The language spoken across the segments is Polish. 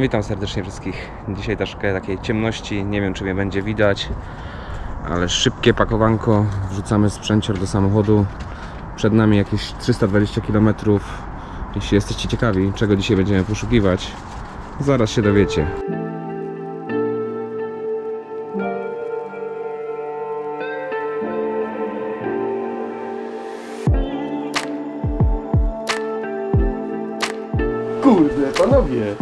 Witam serdecznie wszystkich. Dzisiaj troszkę takiej ciemności, nie wiem czy mnie będzie widać, ale szybkie pakowanko. Wrzucamy sprzęcior do samochodu. Przed nami jakieś 320 km. Jeśli jesteście ciekawi, czego dzisiaj będziemy poszukiwać, zaraz się dowiecie. Kurde, panowie.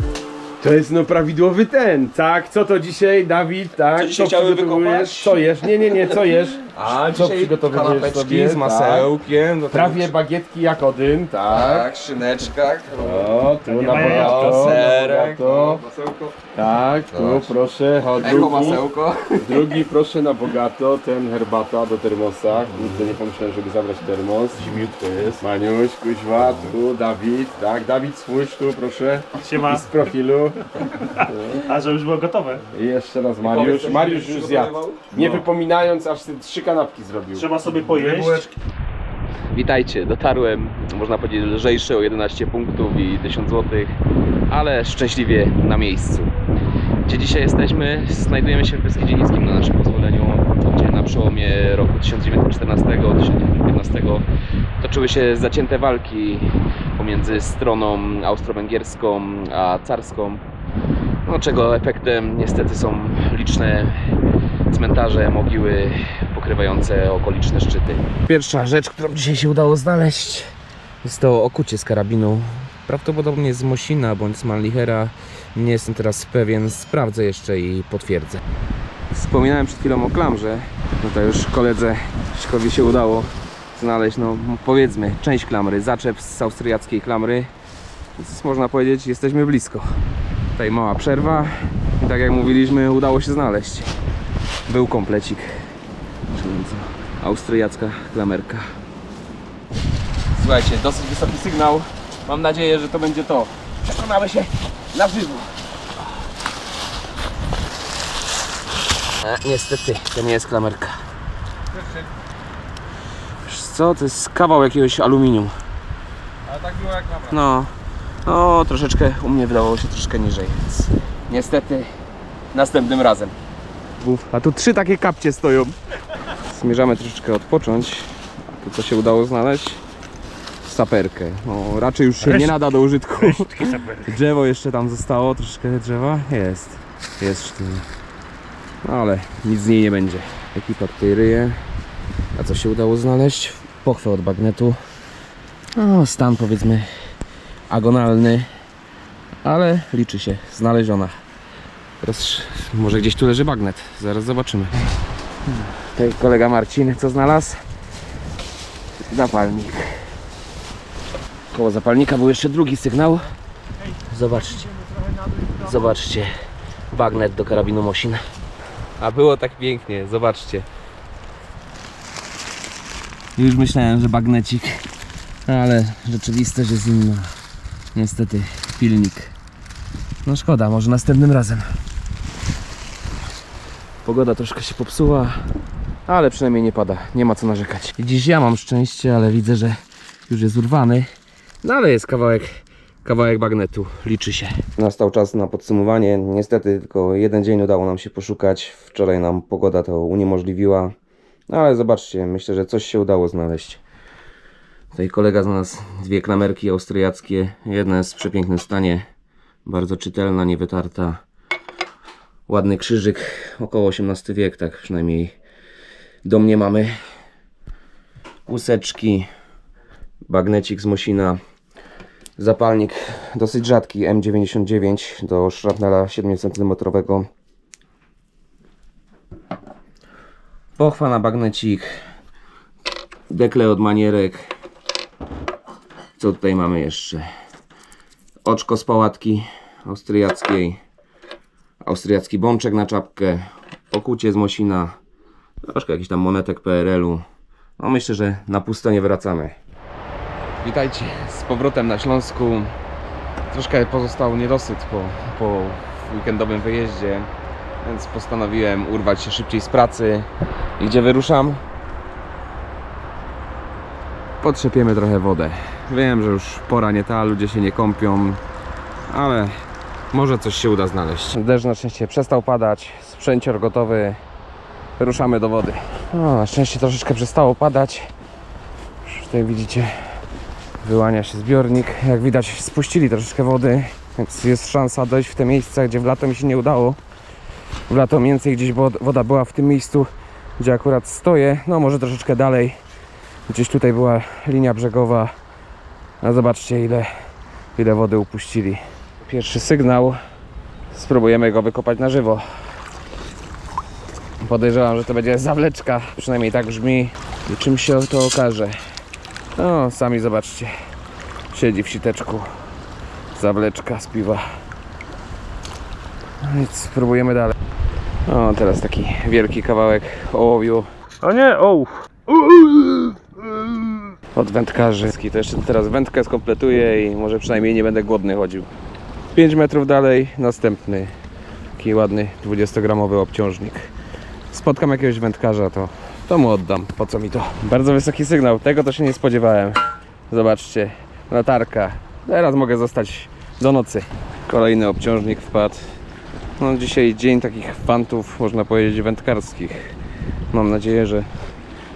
To jest no prawidłowy ten, tak? Co to dzisiaj, Dawid, tak? Co dzisiaj chciały wykopać? Co jesz? Nie, nie, nie, co jesz? A Co przygotowujesz kanapeczki sobie, z tak? masełkiem. do tego- Prawie bagietki jak Odyn, tak? Tak, szyneczka. O, tu na bogato, to. na Serek. bogato. Masełko. Tak, tu proszę, o, drugi, masełko. drugi proszę na bogato, ten herbata do termosa. Kurde, nie pomyślałem, żeby zabrać termos. Zimiutko jest. Maniuś, kuźwa, tu Dawid, tak, Dawid spójrz tu proszę. Siema. I z profilu. A że już było gotowe. I jeszcze raz Mariusz. Mariusz już zjadł. Nie wypominając, aż te trzy kanapki zrobił. Trzeba sobie pojeść. Witajcie, dotarłem, można powiedzieć, lżejszy o 11 punktów i 1000 zł, ale szczęśliwie na miejscu. Gdzie dzisiaj jesteśmy? Znajdujemy się w Beskidzie Niskim na naszym pozwoleniu, gdzie na przełomie roku 1914-1915 toczyły się zacięte walki pomiędzy stroną austro-węgierską a carską, no czego efektem niestety są liczne cmentarze, mogiły pokrywające okoliczne szczyty. Pierwsza rzecz, którą dzisiaj się udało znaleźć, jest to okucie z karabinu. Prawdopodobnie z Mosina bądź z Manlichera. Nie jestem teraz pewien, sprawdzę jeszcze i potwierdzę. Wspominałem przed chwilą o klamrze. No to już koledze Szkowi się udało znaleźć, no powiedzmy, część klamry, zaczep z austriackiej klamry. Więc można powiedzieć, jesteśmy blisko. Tutaj mała przerwa i tak jak mówiliśmy, udało się znaleźć. Był komplecik. Austriacka klamerka. Słuchajcie, dosyć wysoki sygnał. Mam nadzieję, że to będzie to. Przekonamy się na żywo. E, niestety, to nie jest klamerka. Wiesz co, to jest kawał jakiegoś aluminium. Ale tak było jak na No, no troszeczkę u mnie wydawało się troszkę niżej, więc niestety następnym razem. A tu trzy takie kapcie stoją. Zmierzamy troszeczkę odpocząć. A tu co się udało znaleźć? Saperkę. No, raczej już się nie Resztki. nada do użytku. Resztki. Drzewo jeszcze tam zostało, troszeczkę drzewa. Jest, jest sztywno. No ale nic z niej nie będzie. Ekipa tutaj ryje. A co się udało znaleźć? Pochwę od bagnetu. No, stan powiedzmy agonalny, ale liczy się, znaleziona. Teraz może gdzieś tu leży bagnet, zaraz zobaczymy. Tutaj kolega Marcin co znalazł? Zapalnik. Koło zapalnika był jeszcze drugi sygnał. Zobaczcie. Zobaczcie. Bagnet do karabinu Mosin. A było tak pięknie, zobaczcie. Już myślałem, że bagnecik, ale rzeczywistość jest inna. Niestety, pilnik. No szkoda, może następnym razem. Pogoda troszkę się popsuła, ale przynajmniej nie pada, nie ma co narzekać. Dziś ja mam szczęście, ale widzę, że już jest urwany. No ale jest kawałek, kawałek bagnetu, liczy się. Nastał czas na podsumowanie. Niestety tylko jeden dzień udało nam się poszukać. Wczoraj nam pogoda to uniemożliwiła. No ale zobaczcie, myślę, że coś się udało znaleźć. Tutaj kolega znalazł dwie klamerki austriackie. Jedna jest w przepięknym stanie. Bardzo czytelna, niewytarta. Ładny krzyżyk, około XVIII wiek, tak przynajmniej do mnie mamy. Łuseczki, bagnecik z Mosina, zapalnik dosyć rzadki M99 do szrapnela 7 cm. Pochwa na bagnecik, dekle od manierek. Co tutaj mamy jeszcze? Oczko z pałatki austriackiej, austriacki bączek na czapkę, okucie z Mosina, troszkę jakiś tam monetek PRL-u. No myślę, że na pusto nie wracamy. Witajcie z powrotem na Śląsku. Troszkę pozostał niedosyt po, po weekendowym wyjeździe, więc postanowiłem urwać się szybciej z pracy. I gdzie wyruszam? Potrzepiemy trochę wodę. Wiem, że już pora nie ta, ludzie się nie kąpią, ale Może coś się uda znaleźć. Deszcz na szczęście przestał padać, sprzęcior gotowy. Ruszamy do wody. No, na szczęście troszeczkę przestało padać. Już tutaj widzicie, wyłania się zbiornik. Jak widać, spuścili troszeczkę wody, więc jest szansa dojść w te miejsca, gdzie w lato mi się nie udało. W lato mniej więcej gdzieś wod- woda była w tym miejscu, gdzie akurat stoję. No, może troszeczkę dalej. Gdzieś tutaj była linia brzegowa. A zobaczcie, ile, ile wody upuścili. Pierwszy sygnał. Spróbujemy go wykopać na żywo. Podejrzewam, że to będzie zawleczka. Przynajmniej tak brzmi. I czym się to okaże? No, sami zobaczcie. Siedzi w siteczku. Zawleczka z piwa. No Więc spróbujemy dalej. O, teraz taki wielki kawałek ołowiu O nie, ołów. od wędkarzy. To jeszcze teraz wędkę skompletuję i może przynajmniej nie będę głodny chodził. 5 metrów dalej następny taki ładny 20-gramowy obciążnik. Spotkam jakiegoś wędkarza, to, to mu oddam. Po co mi to? Bardzo wysoki sygnał, tego to się nie spodziewałem. Zobaczcie, latarka. Teraz mogę zostać do nocy. Kolejny obciążnik wpadł. No dzisiaj dzień takich fantów, można powiedzieć, wędkarskich. Mam nadzieję, że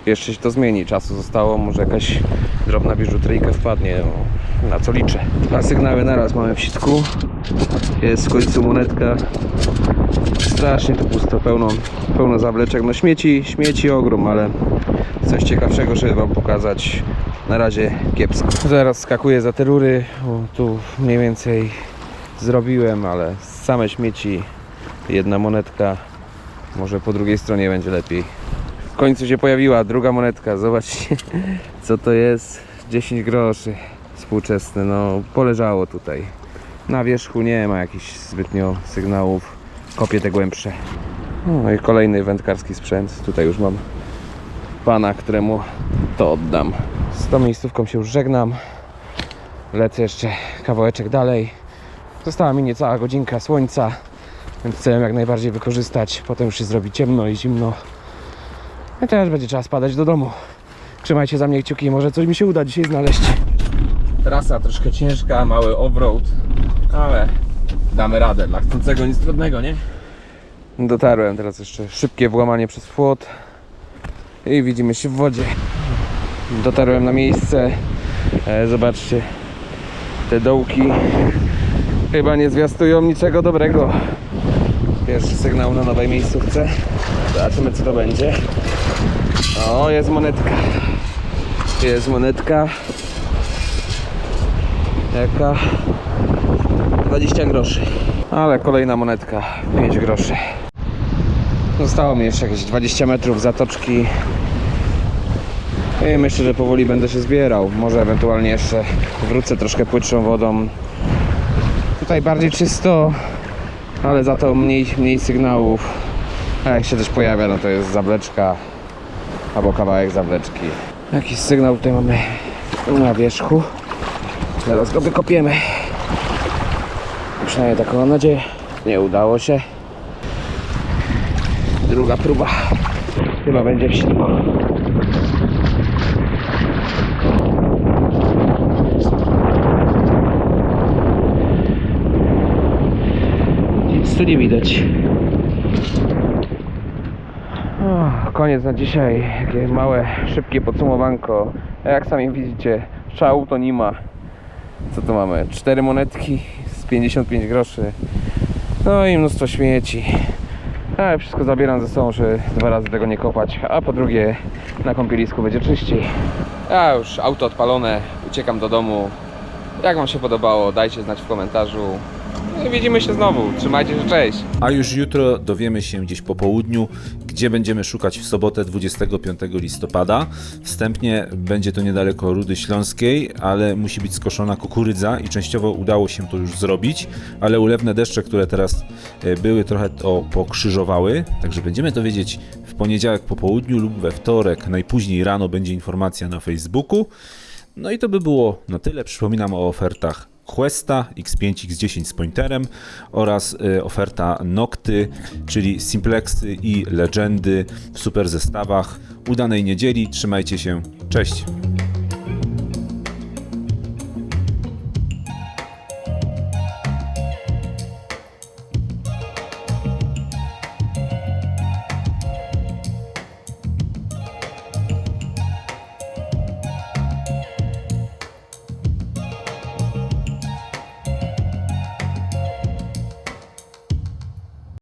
jeszcze się to zmieni. Czasu zostało, może jakaś drobna biżuteryjka wpadnie, no, na co liczę. Dwa sygnały naraz mamy w sitku. Jest w końcu monetka. Strasznie to pusto, pełno, pełno zawleczek. No śmieci, śmieci ogrom, ale coś ciekawszego, żeby Wam pokazać. Na razie kiepsko. Zaraz skakuję za te rury, tu mniej więcej zrobiłem, ale same śmieci, jedna monetka. Może po drugiej stronie będzie lepiej. W końcu się pojawiła druga monetka. Zobaczcie, co to jest. 10 groszy współczesne. No, poleżało tutaj. Na wierzchu nie ma jakichś zbytnio sygnałów. Kopię te głębsze. No i kolejny wędkarski sprzęt. Tutaj już mam pana, któremu to oddam. Z tą miejscówką się już żegnam. Lecę jeszcze kawałeczek dalej. Została mi niecała godzinka słońca, więc chcę jak najbardziej wykorzystać. Potem już się zrobi ciemno i zimno. A teraz będzie czas padać do domu. Trzymajcie za mnie kciuki, może coś mi się uda dzisiaj znaleźć. Trasa troszkę ciężka, mały offroad, ale damy radę. Dla chcącego nic trudnego, nie? Dotarłem, teraz jeszcze szybkie włamanie przez płot i widzimy się w wodzie. Dotarłem na miejsce. E, zobaczcie, te dołki chyba nie zwiastują niczego dobrego. Pierwszy sygnał na nowej miejscówce. Zobaczymy co to będzie. O, jest monetka. Jest monetka. Jaka? 20 groszy. Ale kolejna monetka. 5 groszy. Zostało mi jeszcze jakieś 20 metrów zatoczki. I myślę, że powoli będę się zbierał. Może ewentualnie jeszcze wrócę troszkę płytszą wodą. Tutaj bardziej czysto, ale za to mniej, mniej sygnałów. A jak się też pojawia, no to jest zawleczka albo kawałek zawleczki. Jakiś sygnał tutaj mamy na wierzchu. Zaraz go wykopiemy. Przynajmniej taką mam nadzieję. Nie udało się. Druga próba. Chyba będzie w śniegu. Nic tu nie widać. Koniec na dzisiaj. Takie małe, szybkie podsumowanko. Jak sami widzicie, szału to nie ma. Co tu mamy? Cztery monetki z 55 groszy. No i mnóstwo śmieci. Ale wszystko zabieram ze sobą, żeby dwa razy tego nie kopać. A po drugie, na kąpielisku będzie czyściej. Ja już auto odpalone, uciekam do domu. Jak Wam się podobało, dajcie znać w komentarzu. I widzimy się znowu. Trzymajcie się, cześć! A już jutro dowiemy się gdzieś po południu, gdzie będziemy szukać w sobotę 25 listopada. Wstępnie będzie to niedaleko Rudy Śląskiej, ale musi być skoszona kukurydza i częściowo udało się to już zrobić, ale ulewne deszcze, które teraz e, były, trochę to pokrzyżowały, także będziemy to wiedzieć w poniedziałek po południu lub we wtorek, najpóźniej rano będzie informacja na Facebooku. No i to by było na tyle. Przypominam o ofertach Questa X5, X10 z pointerem oraz y, oferta Nocty, czyli Simplexy i Legendy w super zestawach. Udanej niedzieli, trzymajcie się, cześć!